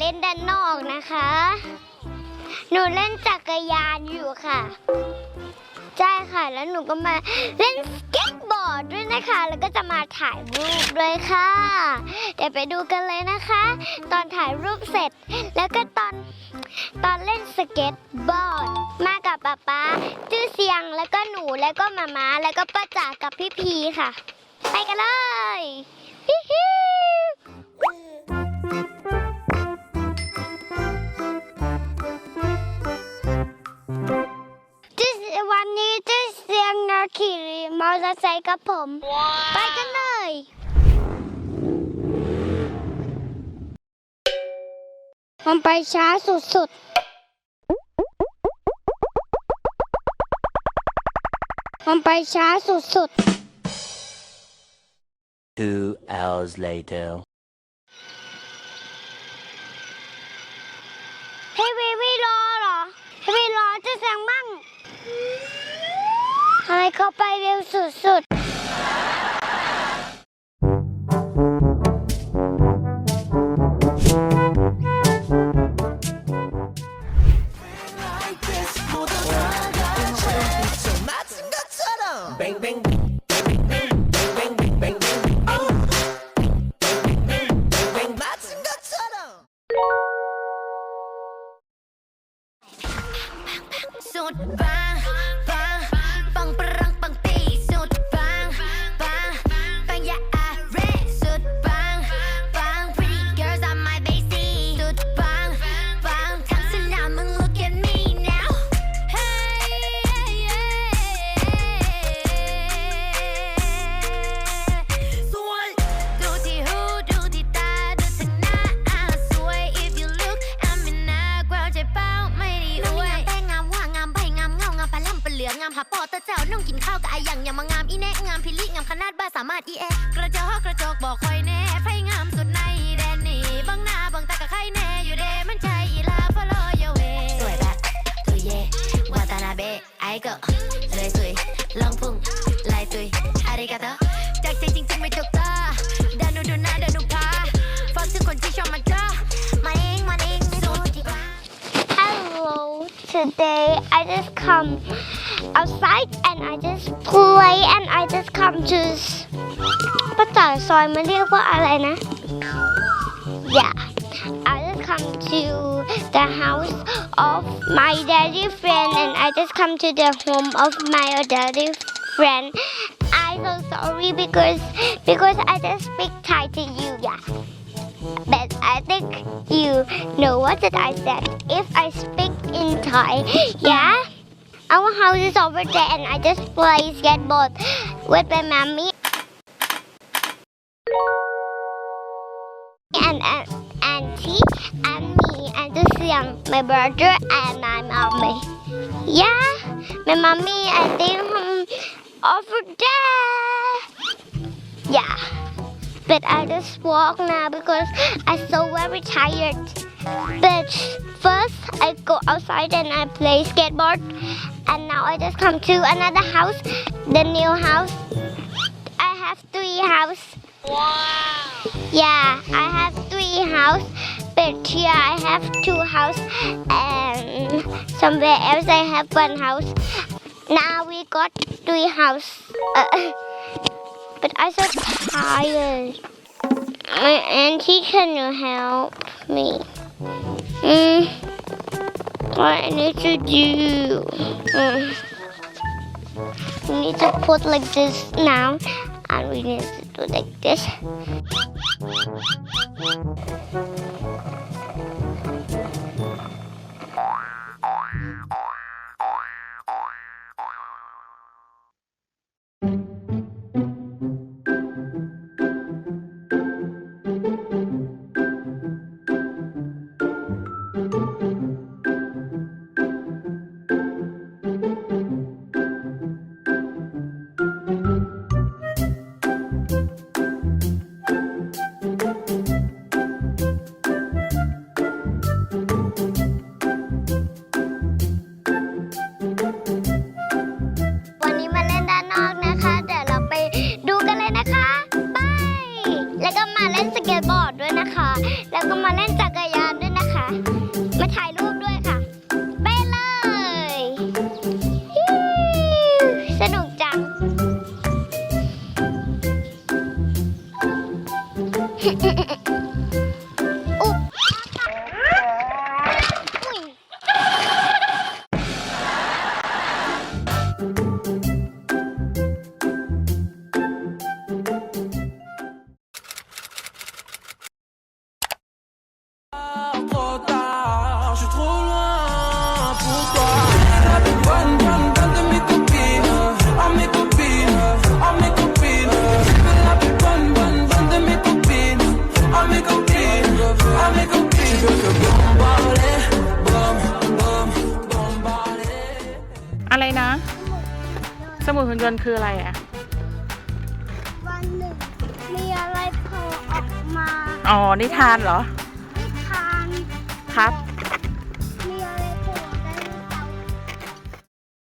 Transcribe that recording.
เล่นด้านนอกนะคะ หนูเล่นจักรยานอยู่ค่ะ ใช่ค่ะ แล้วหนูก็มาเล่นสเก็ตบอร์ดด้วยนะคะ แล้วก็จะมาถ่ายรูปด้วยค่ะ เดี๋ยวไปดูกันเลยนะคะ ตอนถ่ายรูปเสร็จ แล้วก็ตอนตอนเล่นสเก็ตบอร์ด มากับป๊าป๊าจื้อเสียง แล้วก็หนู แล้วก็มาม้า แล้วก็ป้าจ๋ากับพี่พีค่ะ ไปกันเลยฮิฮิ เตอร์ไซค์กับผม ไปกันเลย มันไปช้าสุดๆ มันไปช้าสุด Two hours later. เขาไปเร็วสุดๆ สุด องงามหาปอตะเจ้านุ่งกินข้าวกับไอหยังอย่ามางามอีแน่งามพิลิงามขนาดบ้าสามารถอีแอกระจอกกระจกบอกคอยแน่ไฟงามสุดในแดนนี่บังหน้าบังตากับใครแน่อยู่เดมันใจอีลาฟอลโยเวสวยแบบตุยเย่วาตานาเบะไอก็เกอ today I just come outside and I just play and I just come to s- ป้าจ๋าซอยมันเรียกว่าอะไรนะ Yeah I just come to the house of my daddy friend and I just come to the home of my daddy friend I'm so sorry because because I just speak Thai to you yeah but I think you know what did I said. If I speak in Thai, yeah, our house is over there, and I just play skateboard with my mommy and and auntie and me and this young my brother and my mommy. Yeah, my mommy I think um, over there. Yeah. But I just walk now because I'm so very tired. But first I go outside and I play skateboard. And now I just come to another house, the new house. I have three house. Wow. Yeah, I have three house. But here I have two house and somewhere else I have one house. Now we got three house. Uh, but I'm so tired. My auntie, can help me? Mm, what I need to do? Mm. We need to put like this now, and we need to do like this. นต์คืออะไรอะ วันหนึ่ง มีอะไรโผล่ออกมาอ๋อ นิทานเหรอ นิทานครับ มีอะไร